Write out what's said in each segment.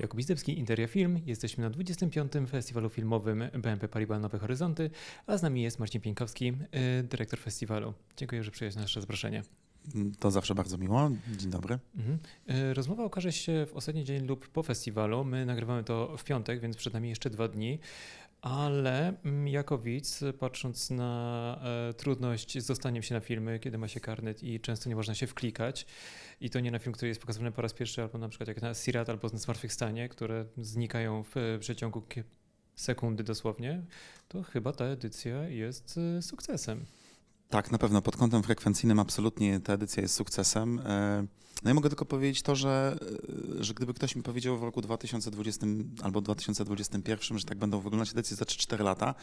Jakub Izdebski, Interia Film. Jesteśmy na 25. Festiwalu Filmowym BNP Paribas Nowe Horyzonty, a z nami jest Marcin Pieńkowski, y, dyrektor festiwalu. Dziękuję, że przyjąłeś nasze zaproszenie. To zawsze bardzo miło. Dzień dobry. Mhm. Y, Rozmowa ukaże się w ostatni dzień lub po festiwalu. My nagrywamy to w piątek, więc przed nami jeszcze dwa dni. Ale mm, jako widz, patrząc na e, trudność z dostaniem się na filmy, kiedy ma się karnet i często nie można się wklikać, i to nie na film, który jest pokazywany po raz pierwszy, albo na przykład jak na Sirat albo na Zmartwychwstanie, które znikają w e, przeciągu sekundy dosłownie, to chyba ta edycja jest e, sukcesem. Tak, na pewno pod kątem frekwencyjnym absolutnie ta edycja jest sukcesem. E, No i mogę tylko powiedzieć to, że, e, że gdyby ktoś mi powiedział w roku 2020 albo 2021, że tak będą wyglądać edycje za 3-4 lata,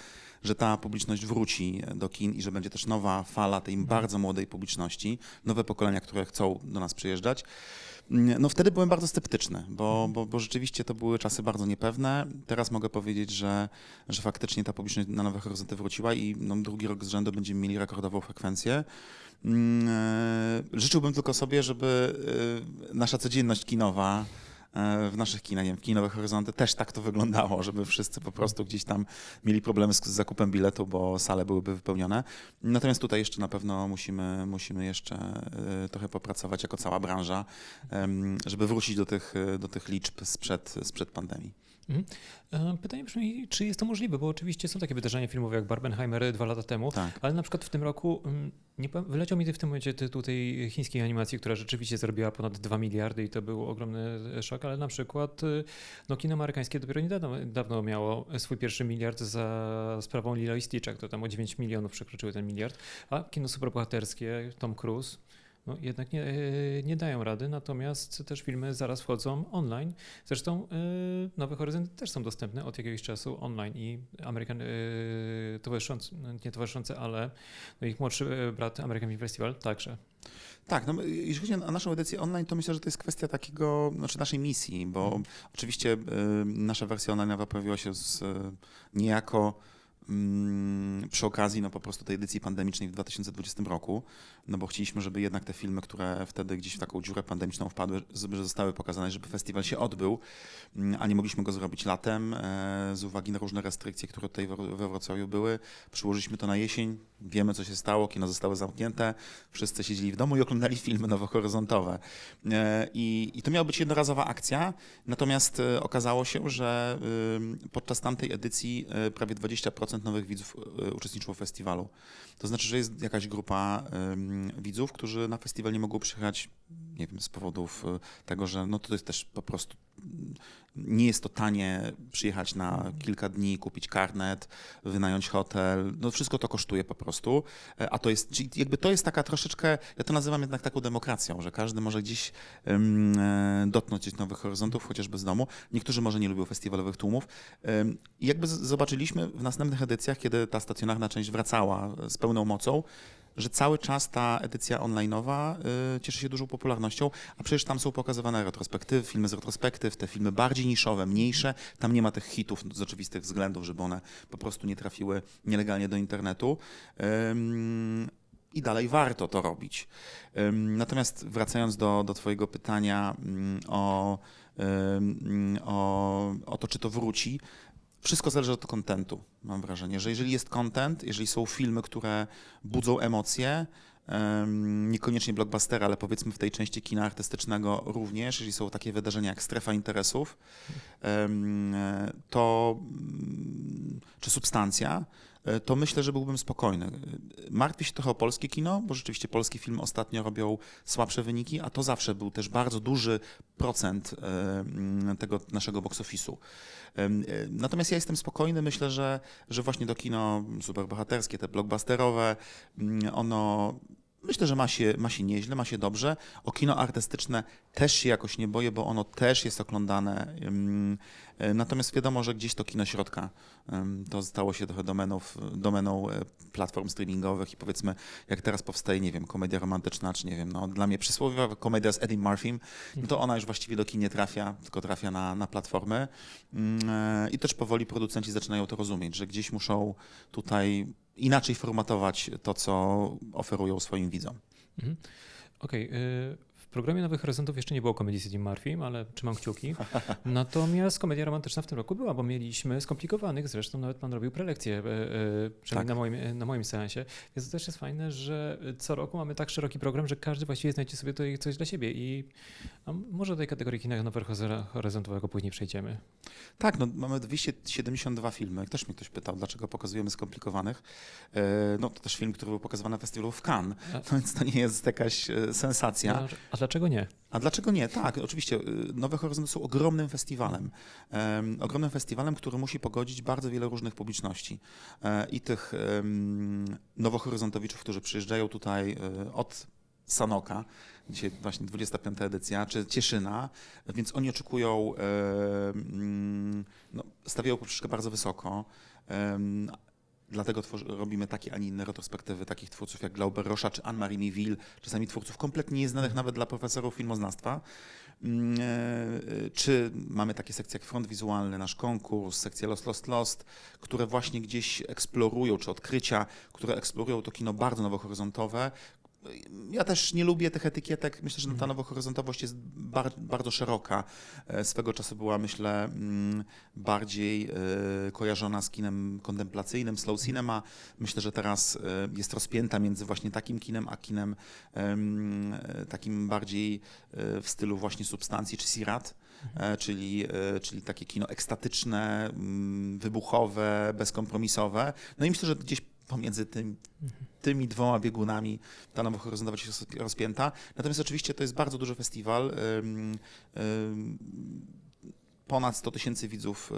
że ta publiczność wróci do kin i że będzie też nowa fala tej bardzo młodej publiczności, nowe pokolenia, które chcą do nas przyjeżdżać, no wtedy byłem bardzo sceptyczny, bo, bo, bo rzeczywiście to były czasy bardzo niepewne. Teraz mogę powiedzieć, że, że faktycznie ta publiczność na Nowe Horyzonty wróciła i no, drugi rok z rzędu będziemy mieli rekordową frekwencję. Mm, e, Życzyłbym tylko sobie, żeby e, nasza codzienność kinowa w naszych kinach, w Kinowe Horyzonty też tak to wyglądało, żeby wszyscy po prostu gdzieś tam mieli problemy z, zakupem biletu, bo sale byłyby wypełnione. Natomiast tutaj jeszcze na pewno musimy, musimy jeszcze e, trochę popracować jako cała branża, żeby wrócić do tych, e, do tych liczb sprzed, sprzed pandemii. Mhm. E, Pytanie brzmi, czy jest to możliwe, bo oczywiście są takie wydarzenia filmowe jak Barbenheimer dwa lata temu, Tak. ale na przykład w tym roku mm, nie, wyleciał mi w tym momencie tytuł tej chińskiej animacji, która rzeczywiście zarobiła ponad 2 miliardy i to był ogromny szok, ale na przykład y, no, kino amerykańskie dopiero niedawno dawno miało swój pierwszy miliard za sprawą Lilo i Stitcha, to tam o 9 milionów przekroczyły ten miliard, a kino superbohaterskie, Tom Cruise, no, jednak nie, e, nie dają rady, natomiast też filmy zaraz wchodzą online. Zresztą y, Nowe Horyzonty też są dostępne od jakiegoś czasu online i Amerykan y, towarzyszący, no, nie towarzyszący, ale no, ich młodszy brat American Film Festival także. Tak, no, jeśli chodzi o naszą edycję online, to myślę, że to jest kwestia takiego, znaczy naszej misji, bo Mhm. oczywiście y, nasza wersja online pojawiła się z, y, niejako przy okazji no, po prostu tej edycji pandemicznej w 2020 roku, no bo chcieliśmy, żeby jednak te filmy, które wtedy gdzieś w taką dziurę pandemiczną wpadły, żeby zostały pokazane, żeby festiwal się odbył, mm, a nie mogliśmy go zrobić latem e, z uwagi na różne restrykcje, które tutaj we Wrocławiu były. Przyłożyliśmy to na jesień, wiemy co się stało, kino zostały zamknięte, wszyscy siedzieli w domu i oglądali filmy nowohoryzontowe. E, I, I to miała być jednorazowa akcja, natomiast e, okazało się, że y, podczas tamtej edycji e, prawie 20% nowych widzów e, uczestniczyło w festiwalu. To znaczy, że jest jakaś grupa widzów, którzy na festiwal nie mogą przyjechać, nie wiem, z powodów tego, że no to jest też po prostu nie jest to tanie przyjechać na kilka dni, kupić karnet, wynająć hotel, no wszystko to kosztuje po prostu, E, a to jest, jakby to jest taka troszeczkę, ja to nazywam jednak taką demokracją, że każdy może gdzieś e, dotknąć gdzieś nowych horyzontów, chociażby z domu. Niektórzy może nie lubią festiwalowych tłumów. I jakby zobaczyliśmy w następnych edycjach, kiedy ta stacjonarna część wracała z pełną mocą, że cały czas ta edycja online'owa y, cieszy się dużą popularnością, a przecież tam są pokazywane retrospektywy, filmy z retrospektyw, te filmy bardziej niszowe, mniejsze, tam nie ma tych hitów z oczywistych względów, żeby one po prostu nie trafiły nielegalnie do internetu. I dalej warto to robić. Natomiast wracając do, do Twojego pytania mm, o, o, o to, czy to wróci, wszystko zależy od kontentu, mam wrażenie, że jeżeli jest content, jeżeli są filmy, które budzą emocje, em, niekoniecznie blockbustery, ale powiedzmy w tej części kina artystycznego również, jeżeli są takie wydarzenia jak strefa interesów, to mm, czy substancja, to myślę, że byłbym spokojny. Martwię się trochę o polskie kino, bo rzeczywiście polskie filmy ostatnio robią słabsze wyniki, a to zawsze był też bardzo duży procent e, tego naszego box office'u. E, Natomiast ja jestem spokojny, myślę, że, że właśnie to kino superbohaterskie, te blockbusterowe, ono myślę, że ma się, ma się nieźle, ma się dobrze. O kino artystyczne też się jakoś nie boję, bo ono też jest oglądane. E, Natomiast wiadomo, że gdzieś to kino środka to stało się trochę domeną, domeną e, platform streamingowych i powiedzmy, jak teraz powstaje, nie wiem, komedia romantyczna, czy nie wiem, no dla mnie przysłowiowa komedia z Eddie Murphym, no to ona już właściwie do kin nie trafia, tylko trafia na, na platformy. Mm, e, I też powoli producenci zaczynają to rozumieć, że gdzieś muszą tutaj inaczej formatować to, co oferują swoim widzom. Mhm. Okej. y, W programie Nowych Horyzontów jeszcze nie było komedii z Eddie Murphy, ale trzymam kciuki. Natomiast komedia romantyczna w tym roku była, bo mieliśmy skomplikowanych, zresztą nawet pan robił prelekcję, e, e, przynajmniej Tak. na, moim, na moim seansie. Więc to też jest fajne, że co roku mamy tak szeroki program, że każdy właściwie znajdzie sobie tutaj coś dla siebie i a może do tej kategorii kina Nowego Horyzontowego później przejdziemy. Tak, no mamy 272 filmy. Też mnie ktoś pytał, dlaczego pokazujemy skomplikowanych. E, No to też film, który był pokazywany na festiwalu w Cannes, no, więc to nie jest jakaś e, sensacja. A, a dlaczego nie? A dlaczego nie? Tak, oczywiście. y, Nowe Horyzonty są ogromnym festiwalem. Em, ogromnym festiwalem, który musi pogodzić bardzo wiele różnych publiczności. E, I tych um, nowohoryzontowiczów, którzy przyjeżdżają tutaj e, od Sanoka, dzisiaj właśnie 25. edycja, czy Cieszyna, więc oni oczekują, e, no, stawiają poprzeczkę bardzo wysoko. Dlatego robimy takie, a nie inne retrospektywy takich twórców jak Glauber Rocha czy Anne-Marie Miville, czasami twórców kompletnie nieznanych nawet dla profesorów filmoznawstwa. Mm, e, Czy mamy takie sekcje jak Front Wizualny, nasz konkurs, sekcja Lost, Lost, Lost, które właśnie gdzieś eksplorują, czy odkrycia, które eksplorują to kino bardzo nowohoryzontowe. Ja też nie lubię tych etykietek. Myślę, że ta nowohoryzontowość jest bar, bardzo szeroka. E, Swego czasu była, myślę, mm, bardziej e, kojarzona z kinem kontemplacyjnym, slow cinema. Myślę, że teraz e, jest rozpięta między właśnie takim kinem, a kinem em, takim bardziej w stylu właśnie substancji czy sirat, czyli, czyli takie kino ekstatyczne, mm, wybuchowe, bezkompromisowe. No i myślę, że gdzieś pomiędzy tym, tymi dwoma biegunami ta nowa horyzontowość jest rozpięta. Natomiast oczywiście to jest bardzo duży festiwal. ym, ym, Ponad 100 tysięcy widzów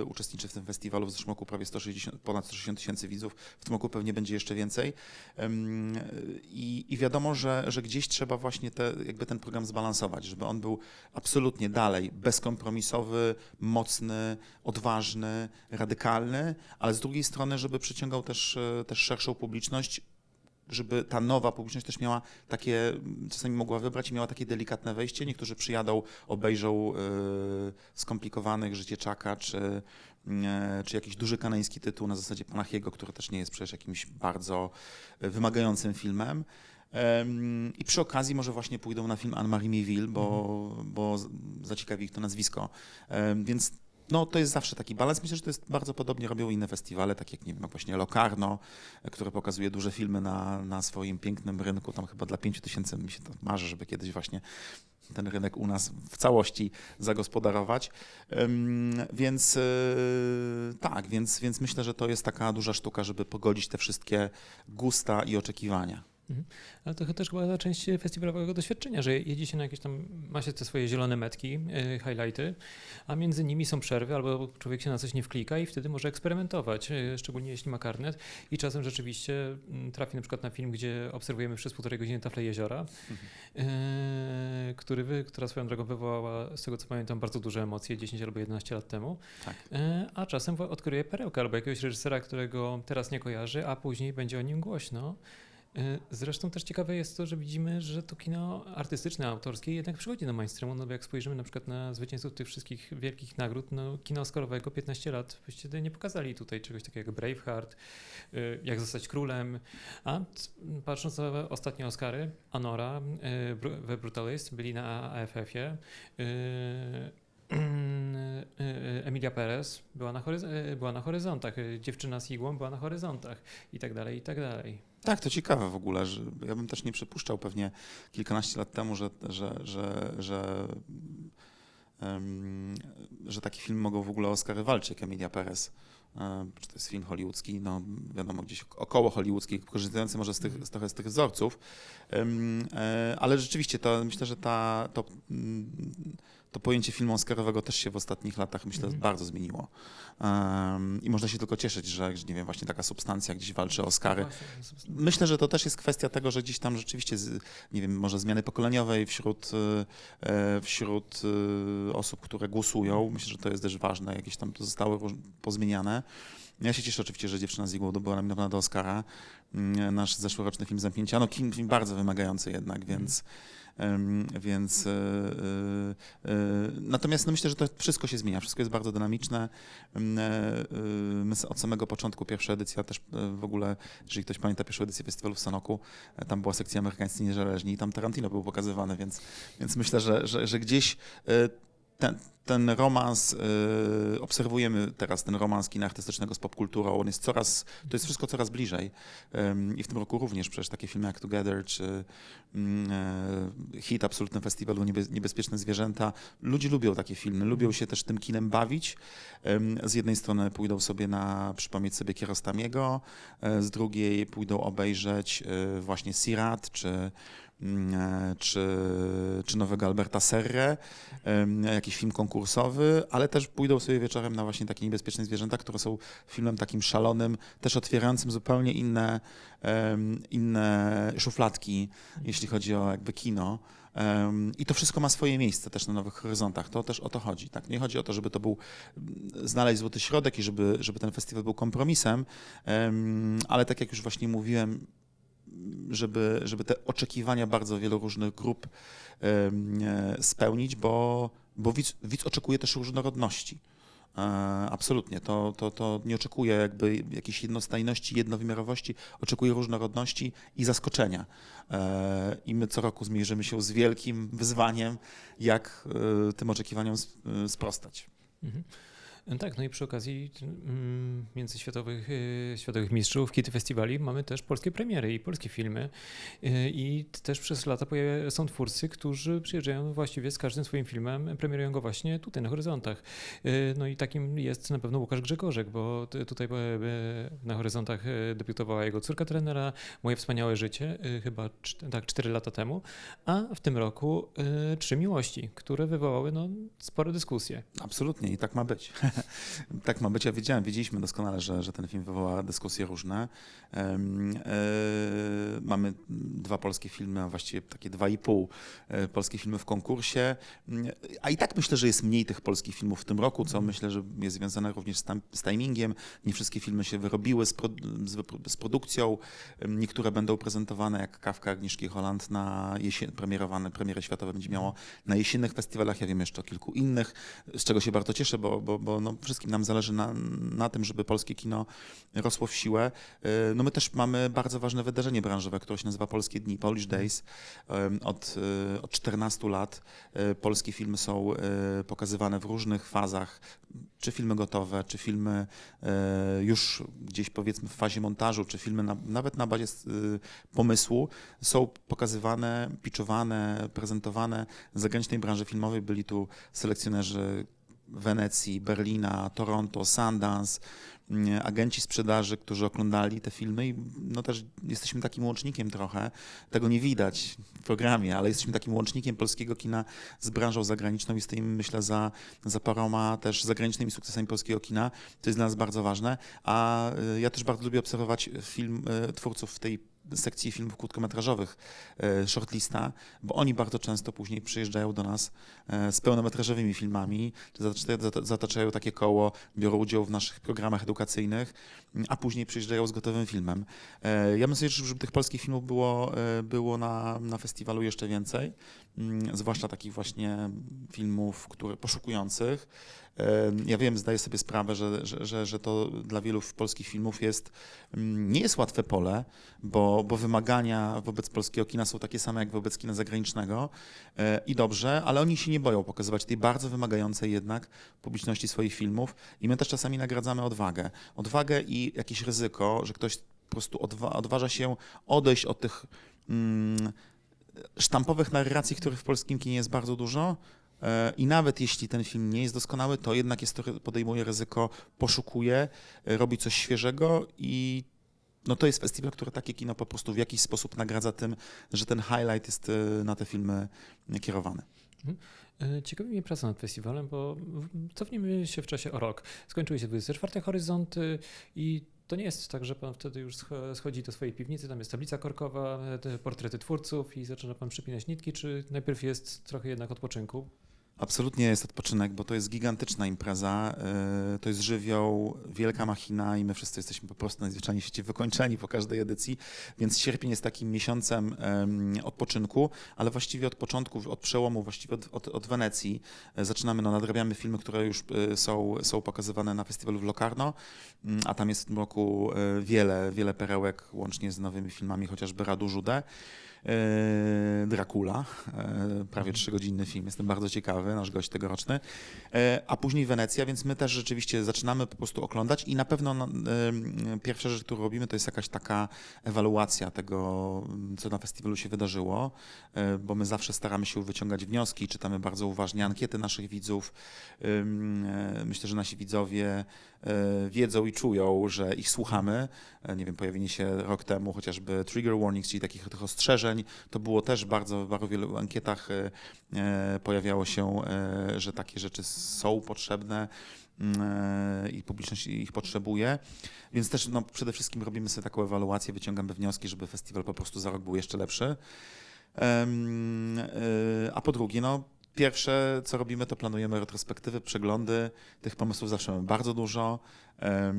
y, uczestniczy w tym festiwalu. W zeszłym roku prawie 160, ponad 160 tysięcy widzów. W tym roku pewnie będzie jeszcze więcej. I, wiadomo, że, że gdzieś trzeba właśnie te, jakby ten program zbalansować, żeby on był absolutnie dalej bezkompromisowy, mocny, odważny, radykalny, ale z drugiej strony, żeby przyciągał też, y, też szerszą publiczność, żeby ta nowa publiczność też miała takie, czasami mogła wybrać i miała takie delikatne wejście. Niektórzy przyjadą, obejrzą y, skomplikowanych Życie Czaka, czy, y, czy jakiś duży kanański tytuł na zasadzie Panachiego, który też nie jest przecież jakimś bardzo y, wymagającym filmem. Em, I przy okazji może właśnie pójdą na film Anne-Marie Miville, bo, bo zaciekawi ich to nazwisko. Więc no, to jest zawsze taki balans. Myślę, że to jest bardzo podobnie robią inne festiwale, tak jak nie wiem, właśnie Locarno, które pokazuje duże filmy na, na swoim pięknym rynku. Tam chyba dla 5 tysięcy mi się to marzy, żeby kiedyś właśnie ten rynek u nas w całości zagospodarować. Więc yy, tak, więc, więc myślę, że to jest taka duża sztuka, żeby pogodzić te wszystkie gusta i oczekiwania. Ale to też chyba część festiwalowego doświadczenia, że jedzie się na jakieś tam, ma się te swoje zielone metki, yy, highlighty, a między nimi są przerwy, albo człowiek się na coś nie wklika i wtedy może eksperymentować, yy, szczególnie jeśli ma karnet. I czasem rzeczywiście mm, trafi na przykład na film, gdzie obserwujemy przez półtorej godziny taflę jeziora, yy, który wy, która swoją drogą wywołała, z tego co pamiętam, bardzo duże emocje 10 albo 11 lat temu. Tak. E, A czasem odkryje perełkę albo jakiegoś reżysera, którego teraz nie kojarzy, a później będzie o nim głośno. E, Zresztą też ciekawe jest to, że widzimy, że to kino artystyczne, autorskie jednak przychodzi do mainstreamu, no bo jak spojrzymy na przykład na zwycięzców tych wszystkich wielkich nagród, no kino oscarowego 15 lat właściwie nie pokazali tutaj czegoś takiego jak Braveheart, e, jak zostać królem, a patrząc na ostatnie Oscary, Anora Bru- we Brutalist byli na AFF-ie, Emilia Perez była na, e, była na horyzontach, dziewczyna z igłą była na horyzontach i tak dalej, i tak dalej. Tak, to ciekawe w ogóle, że ja bym też nie przypuszczał pewnie kilkanaście lat temu, że, że, że, że, em, że taki film mogą w ogóle Oscary walczyć, Emilia Perez. Czy to jest film hollywoodzki? No wiadomo, gdzieś około hollywoodzki, korzystający może z, tych, trochę z tych wzorców. E, Ale rzeczywiście to myślę, że ta, to, mm, to pojęcie filmu oscarowego też się w ostatnich latach myślę Mhm. bardzo zmieniło. Em, I można się tylko cieszyć, że nie wiem, właśnie taka substancja gdzieś walczy o Oscary. Myślę, że to też jest kwestia tego, że gdzieś tam rzeczywiście, z, nie wiem, może zmiany pokoleniowej wśród, e, wśród y, osób, które głosują. Myślę, że to jest też ważne, jakieś tam to zostały pozmieniane. Ja się cieszę oczywiście, że Dziewczyna z igłą była nominowana do Oscara. Mm, Nasz zeszłoroczny film Zamknięcia, no film, film bardzo wymagający jednak, więc, Em, Więc e, e, e, natomiast no myślę, że to wszystko się zmienia, wszystko jest bardzo dynamiczne. My od samego początku, pierwsza edycja też w ogóle, jeżeli ktoś pamięta pierwszą edycję festiwalu w Sanoku, tam była sekcja amerykańscy niezależni i tam Tarantino był pokazywany, więc, więc myślę, że, że, że gdzieś ten, ten romans, e, obserwujemy teraz ten romans kina artystycznego z popkulturą, on jest coraz, to jest wszystko coraz bliżej. I w tym roku również przecież takie filmy jak Together, czy e, hit absolutny festiwalu Niebe- Niebezpieczne Zwierzęta. Ludzie lubią takie filmy, lubią się też tym kinem bawić. Z jednej strony pójdą sobie na, przypomnieć sobie Kierostamiego, e, z drugiej pójdą obejrzeć e, właśnie Sirat, czy czy, czy nowego Alberta Serre, jakiś film konkursowy, ale też pójdą sobie wieczorem na właśnie takie niebezpieczne zwierzęta, które są filmem takim szalonym, też otwierającym zupełnie inne, inne szufladki, jeśli chodzi o jakby kino. I to wszystko ma swoje miejsce też na Nowych Horyzontach. To też o to chodzi. Tak? Nie chodzi o to, żeby to był mm, znaleźć złoty środek i żeby, żeby ten festiwal był kompromisem, em, ale tak jak już właśnie mówiłem, żeby, żeby te oczekiwania bardzo wielu różnych grup e, spełnić, bo, bo widz, widz oczekuje też różnorodności. E, Absolutnie. To, to, to nie oczekuje jakby jakiejś jednostajności, jednowymiarowości, oczekuje różnorodności i zaskoczenia. E, I my co roku zmierzymy się z wielkim wyzwaniem, jak tym oczekiwaniom sprostać. Mhm. Tak, no i przy okazji mm, międzyświatowych y, światowych mistrzów, kity festiwali mamy też polskie premiery i polskie filmy Y, i też przez lata pojawia, są twórcy, którzy przyjeżdżają właściwie z każdym swoim filmem, premierują go właśnie tutaj na horyzontach. Y, No i takim jest na pewno Łukasz Grzegorzek, bo tutaj e, e, na horyzontach e, debiutowała jego córka trenera, Moje wspaniałe życie, chyba tak 4 lata temu, a w tym roku Trzy miłości, które wywołały no, spore dyskusje. Absolutnie i tak ma być. tak ma być. Ja wiedziałem, wiedzieliśmy doskonale, że, że ten film wywoła dyskusje różne. E, mamy dwa polskie filmy, a właściwie takie dwa i pół e, polskie filmy w konkursie. A i tak myślę, że jest mniej tych polskich filmów w tym roku, co myślę, że jest związane również z, tam, z timingiem. Nie wszystkie filmy się wyrobiły z, pro, z, z produkcją. Niektóre będą prezentowane, jak Kawka Agnieszki Holland na jesień, premierowane, premierę światowe będzie miało na jesiennych festiwalach. Ja wiem jeszcze o kilku innych, z czego się bardzo cieszę, bo, bo, bo no wszystkim nam zależy na, na tym, żeby polskie kino rosło w siłę. E, No my też mamy bardzo ważne wydarzenie branżowe, które się nazywa Polskie Dni, Polish Days. Od, e, od 14 lat e, polskie filmy są pokazywane w różnych fazach, czy filmy gotowe, czy filmy już gdzieś powiedzmy w fazie montażu, czy filmy na, nawet na bazie pomysłu są pokazywane, pitchowane, prezentowane z zagranicznej branży filmowej. Byli tu selekcjonerzy Wenecji, Berlina, Toronto, Sundance, mm, agenci sprzedaży, którzy oglądali te filmy i no też jesteśmy takim łącznikiem trochę, tego nie widać w programie, ale jesteśmy takim łącznikiem polskiego kina z branżą zagraniczną i stoimy myślę za, za paroma też zagranicznymi sukcesami polskiego kina. To jest dla nas bardzo ważne, a y, ja też bardzo lubię obserwować film y, twórców w tej sekcji filmów krótkometrażowych e, shortlista, bo oni bardzo często później przyjeżdżają do nas e, z pełnometrażowymi filmami, zataczają, zata- zataczają takie koło, biorą udział w naszych programach edukacyjnych, m, a później przyjeżdżają z gotowym filmem. E, Ja bym życzył, żeby tych polskich filmów było, było na, na festiwalu jeszcze więcej, m, zwłaszcza takich właśnie filmów, które poszukujących. Ja wiem, zdaję sobie sprawę, że, że, że, że to dla wielu polskich filmów jest, mm, nie jest łatwe pole, bo, bo wymagania wobec polskiego kina są takie same jak wobec kina zagranicznego e, i dobrze, ale oni się nie boją pokazywać tej bardzo wymagającej jednak publiczności swoich filmów i my też czasami nagradzamy odwagę. Odwagę i jakieś ryzyko, że ktoś po prostu odwa- odważa się odejść od tych mm, sztampowych narracji, których w polskim kinie jest bardzo dużo, I nawet jeśli ten film nie jest doskonały, to jednak jest to, podejmuje ryzyko, poszukuje, e, robi coś świeżego i no to jest festiwal, który takie kino po prostu w jakiś sposób nagradza tym, że ten highlight jest e, na te filmy kierowany. E, Ciekawi mnie praca nad festiwalem, bo cofnijmy się w czasie o rok. Skończyły się 24 horyzonty i to nie jest tak, że pan wtedy już scho- schodzi do swojej piwnicy, tam jest tablica korkowa, e, portrety twórców i zaczyna pan przypinać nitki, czy najpierw jest trochę jednak odpoczynku? Absolutnie jest odpoczynek, bo to jest gigantyczna impreza, yy, to jest żywioł, wielka machina i my wszyscy jesteśmy po prostu najzwyczajniej w świecie wykończeni po każdej edycji, więc sierpień jest takim miesiącem odpoczynku, ale właściwie od początku, od przełomu, właściwie od, od, od Wenecji yy, zaczynamy, no nadrabiamy filmy, które już yy, są, są pokazywane na festiwalu w Locarno, yy, a tam jest w tym roku wiele, wiele perełek, łącznie z nowymi filmami, chociażby Radu Jude. E, Dracula, e, prawie trzygodzinny film, jestem bardzo ciekawy, nasz gość tegoroczny, E, a później Wenecja, więc my też rzeczywiście zaczynamy po prostu oglądać i na pewno no, pierwsza rzecz, którą robimy, to jest jakaś taka ewaluacja tego, co na festiwalu się wydarzyło, bo my zawsze staramy się wyciągać wnioski, czytamy bardzo uważnie ankiety naszych widzów. Myślę, że nasi widzowie wiedzą i czują, że ich słuchamy. E, Nie wiem, pojawienie się rok temu chociażby trigger warnings, czyli takich tych ostrzeżeń, to było też bardzo w bardzo wielu ankietach e, e, pojawiało się, e, że takie rzeczy są potrzebne mm, e, i publiczność ich potrzebuje. Więc też no, przede wszystkim robimy sobie taką ewaluację, wyciągamy wnioski, żeby festiwal po prostu za rok był jeszcze lepszy. E, A po drugie, no, pierwsze co robimy, to planujemy retrospektywy, przeglądy. Tych pomysłów zawsze mamy bardzo dużo, e,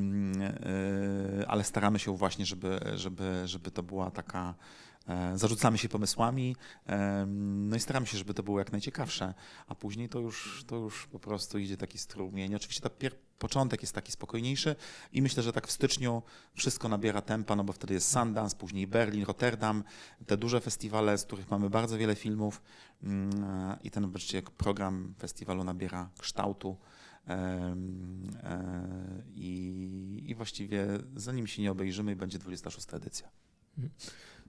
ale staramy się właśnie, żeby, żeby, żeby to była taka. E, Zarzucamy się pomysłami, em, no i staramy się, żeby to było jak najciekawsze, a później to już, to już po prostu idzie taki strumień. Oczywiście ta pier- początek jest taki spokojniejszy i myślę, że tak w styczniu wszystko nabiera tempa, no bo wtedy jest Sundance, później Berlin, Rotterdam, te duże festiwale, z których mamy bardzo wiele filmów mm, i ten wreszcie program festiwalu nabiera kształtu. e, I, I właściwie zanim się nie obejrzymy, będzie 26 edycja.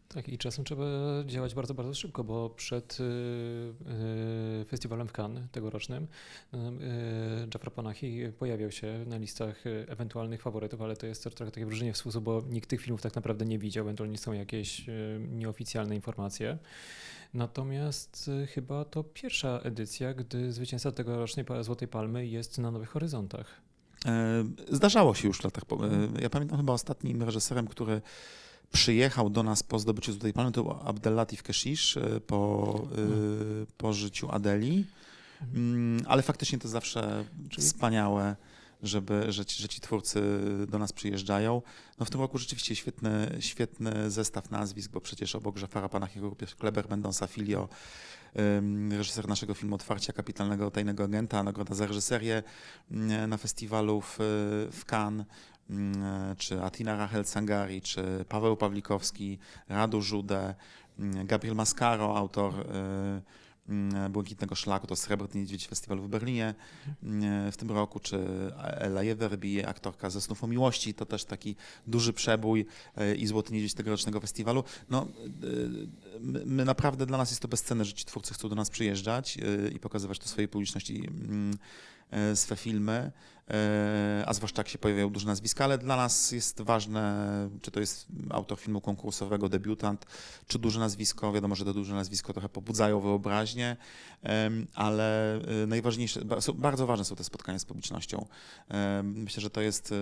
Tak, i czasem trzeba działać bardzo, bardzo szybko, bo przed y, y, festiwalem w Cannes tegorocznym y, y, Jafar Panahi pojawiał się na listach y, ewentualnych faworytów, ale to jest też trochę takie wrażenie w sposób, bo nikt tych filmów tak naprawdę nie widział, ewentualnie są jakieś nieoficjalne informacje. Natomiast chyba to pierwsza edycja, gdy zwycięzca tegorocznej Złotej Palmy jest na Nowych Horyzontach. E, Zdarzało się już w latach. e, Ja pamiętam chyba ostatnim reżyserem, który przyjechał do nas po zdobyciu Złotej Palmy, to był Abdellatif Keshish e, po, e, po życiu Adeli. Mm, Ale faktycznie to zawsze Czyli- wspaniałe, żeby, że, ci, że ci twórcy do nas przyjeżdżają. No w tym roku rzeczywiście świetny, świetny zestaw nazwisk, bo przecież obok Jafara Panachiego Kleber Mendonça Filio, reżyser naszego filmu Otwarcia Kapitalnego Tajnego Agenta, nagroda za reżyserię mm, na festiwalu w, w Cannes, czy Atina Rachel Sangari, czy Paweł Pawlikowski, Radu Żude, mm, Gabriel Mascaro, autor y, mm, Błękitnego Szlaku, to Srebrny Niedźwiedź Festiwalu w Berlinie mm, w tym roku, czy Ella Jeverby, aktorka ze Snów o Miłości, to też taki duży przebój y, i Złoty Niedźwiedź tegorocznego festiwalu. No, y, my, naprawdę, dla nas jest to bezcenne, że ci twórcy chcą do nas przyjeżdżać i pokazywać to swojej publiczności mm, swe filmy, y, a zwłaszcza jak się pojawiają duże nazwiska, ale dla nas jest ważne, czy to jest autor filmu konkursowego, debiutant, czy duże nazwisko. Wiadomo, że to duże nazwisko trochę pobudzają wyobraźnię, ale y, najważniejsze, bardzo ważne są te spotkania z publicznością. Myślę, że to jest,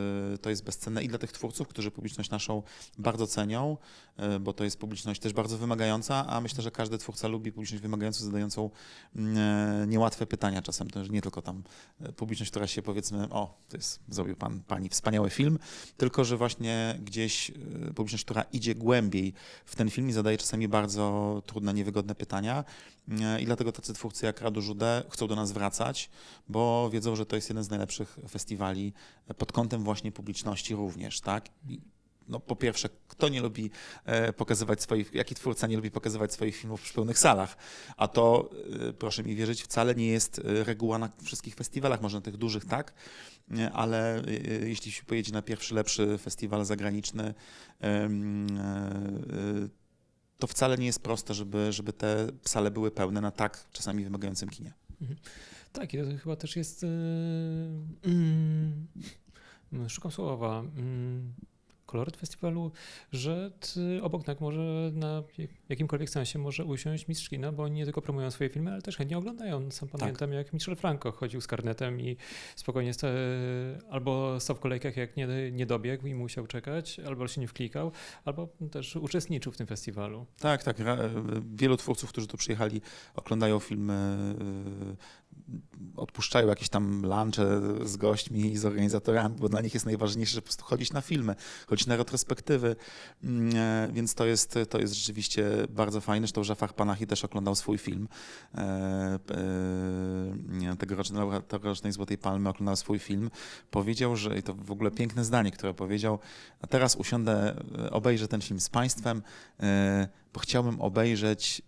to jest bezcenne i dla tych twórców, którzy publiczność naszą bardzo cenią, bo to jest publiczność też bardzo wymagająca, a myślę, że każdy twórca lubi publiczność wymagającą, zadającą mm, e, niełatwe pytania czasem. Już nie tylko tam e, publiczność, która się powiedzmy, o, to jest, zrobił pan, pani wspaniały film, tylko że właśnie gdzieś e, publiczność, która idzie głębiej w ten film i zadaje czasami bardzo trudne, niewygodne pytania. E, I dlatego tacy twórcy jak Radu Żude chcą do nas wracać, bo wiedzą, że to jest jeden z najlepszych festiwali pod kątem właśnie publiczności również, tak? No po pierwsze, kto nie lubi e, pokazywać swoich, jaki twórca nie lubi pokazywać swoich filmów przy pełnych salach? A to, e, proszę mi wierzyć, wcale nie jest e, reguła na wszystkich festiwalach, może na tych dużych tak, ale jeśli się pojedzie na pierwszy lepszy festiwal zagraniczny, to wcale nie jest proste, żeby, żeby te sale były pełne na tak czasami wymagającym kinie. Tak, i to chyba też jest. Mm, szukam słowa. Koloryt festiwalu, że ty, obok tak może na jakimkolwiek sensie może usiąść mistrz kina, bo oni nie tylko promują swoje filmy, ale też chętnie oglądają. Sam Tak. pamiętam, jak Michel Franco chodził z karnetem i spokojnie sta- albo stał w kolejkach, jak nie, nie dobiegł i musiał czekać, albo się nie wklikał, albo też uczestniczył w tym festiwalu. Tak, tak. Wielu twórców, którzy tu przyjechali, oglądają filmy, y, odpuszczają jakieś tam lunche z gośćmi i z organizatorami, bo dla nich jest najważniejsze, żeby po prostu chodzić na filmy, chodzić na retrospektywy, Mm, e, więc to jest, to jest rzeczywiście bardzo fajne. Zresztą Jafar Panahi też oglądał swój film e, e, tegorocznej, tegorocznej Złotej Palmy, oglądał swój film. Powiedział, że i to w ogóle piękne zdanie, które powiedział, a teraz usiądę, e, obejrzę ten film z Państwem, bo chciałbym obejrzeć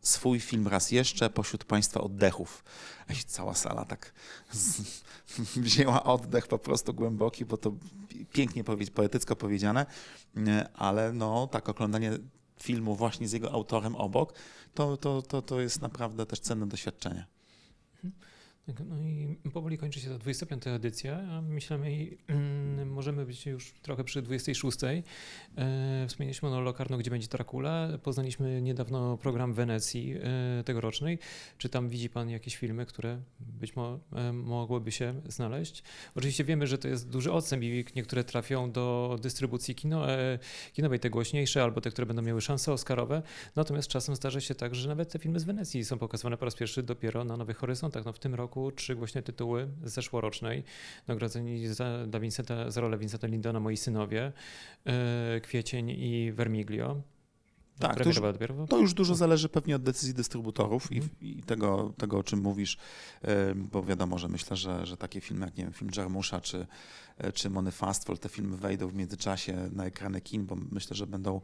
swój film raz jeszcze pośród Państwa oddechów. I cała sala tak z, wzięła oddech po prostu głęboki, bo to pięknie powie, poetycko powiedziane, ale no tak oglądanie filmu właśnie z jego autorem obok, to, to, to, to jest naprawdę też cenne doświadczenie. Tak, No i powoli kończy się ta 25. edycja, a myślamy, i, mm, możemy być już trochę przy 26. E, wspomnieliśmy o Locarno, gdzie będzie Dracula. Poznaliśmy niedawno program Wenecji e, tegorocznej. Czy tam widzi Pan jakieś filmy, które być może mogłyby się znaleźć? Oczywiście wiemy, że to jest duży odstęp i niektóre trafią do dystrybucji kino, e, kinowej, te głośniejsze, albo te, które będą miały szanse oscarowe. Natomiast czasem zdarza się tak, że nawet te filmy z Wenecji są pokazywane po raz pierwszy dopiero na Nowych Horyzontach. No w tym roku trzy głośne tytuły z zeszłorocznej. Nagrodzeni za, za rolę Vincenta Lindona Moi Synowie, e, Kwiecień i Vermiglio. Tak, to już-. To już dużo zależy pewnie od decyzji dystrybutorów i, i tego, tego, o czym mówisz, bo wiadomo, że myślę, że, że takie filmy jak nie wiem, film Jarmusza czy, e, czy Mony Fastfall, te filmy wejdą w międzyczasie na ekrany kin, bo myślę, że będą.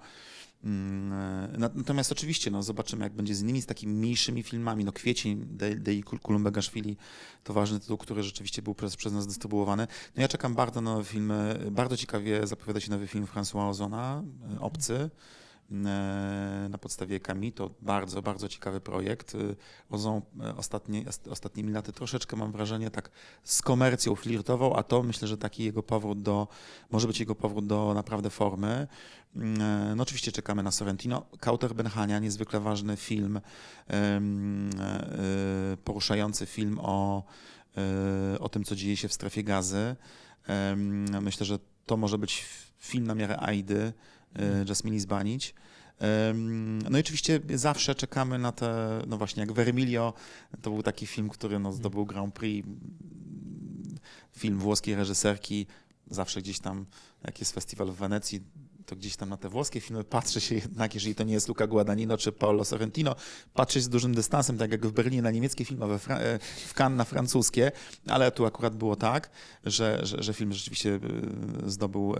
mm, e, na- Natomiast oczywiście no, zobaczymy, jak będzie z innymi, z takimi mniejszymi filmami. No Kwiecień De- Dei Kul- Kulumbegaszwili to ważny tytuł, który rzeczywiście był przez, przez nas dystrybuowany. No ja czekam bardzo na nowe filmy. Bardzo ciekawie zapowiada się nowy film François Ozona, e, Obcy na podstawie Kami. To bardzo, bardzo ciekawy projekt. Y, e, ostatnie, ostatnimi laty troszeczkę mam wrażenie tak z komercją flirtował, a to myślę, że taki jego powrót do, może być jego powrót do naprawdę formy. Mm, No oczywiście czekamy na Sorrentino. Kauter Benhania, niezwykle ważny film, e, poruszający film o, e, o tym, co dzieje się w strefie gazy. Myślę, że to może być film na miarę Aidy, Mhm. Jasmine Zbanić. No i oczywiście zawsze czekamy na te, no właśnie jak Vermilio, to był taki film, który no, zdobył Grand Prix, film włoskiej reżyserki, zawsze gdzieś tam, jak jest festiwal w Wenecji, to gdzieś tam na te włoskie filmy patrzy się jednak, jeżeli to nie jest Luca Guadagnino czy Paolo Sorrentino, patrzy się z dużym dystansem, tak jak w Berlinie na niemieckie filmy, we e, w Cannes na francuskie, ale tu akurat było tak, że, że, że film rzeczywiście e, zdobył e,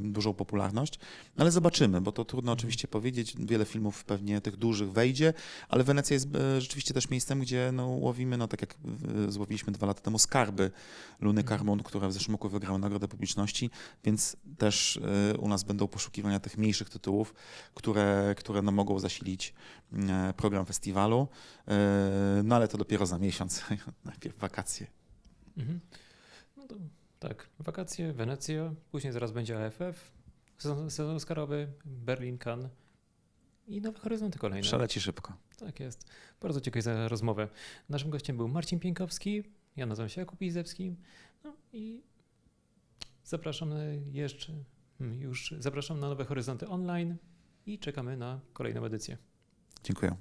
dużą popularność, ale zobaczymy, bo to trudno oczywiście powiedzieć, wiele filmów pewnie tych dużych wejdzie, ale Wenecja jest rzeczywiście też miejscem, gdzie no, łowimy, no tak jak złowiliśmy dwa lata temu Skarby Luny Carmon, która w zeszłym roku wygrała Nagrodę Publiczności, więc też u nas będą poszukiwania tych mniejszych tytułów, które, które no, mogą zasilić e, program festiwalu, E, no ale to dopiero za miesiąc, najpierw wakacje. Mhm. No to, tak, wakacje, Wenecja, później zaraz będzie AFF, sezon, sezon Oscarowy, Berlin, Cannes i Nowe Horyzonty kolejne. Przeleci szybko. Tak jest. Bardzo dziękuję za rozmowę. Naszym gościem był Marcin Pienkowski, ja nazywam się Jakub Izewski no i zapraszam jeszcze, już zapraszam na Nowe Horyzonty online i czekamy na kolejną edycję. Dziękuję.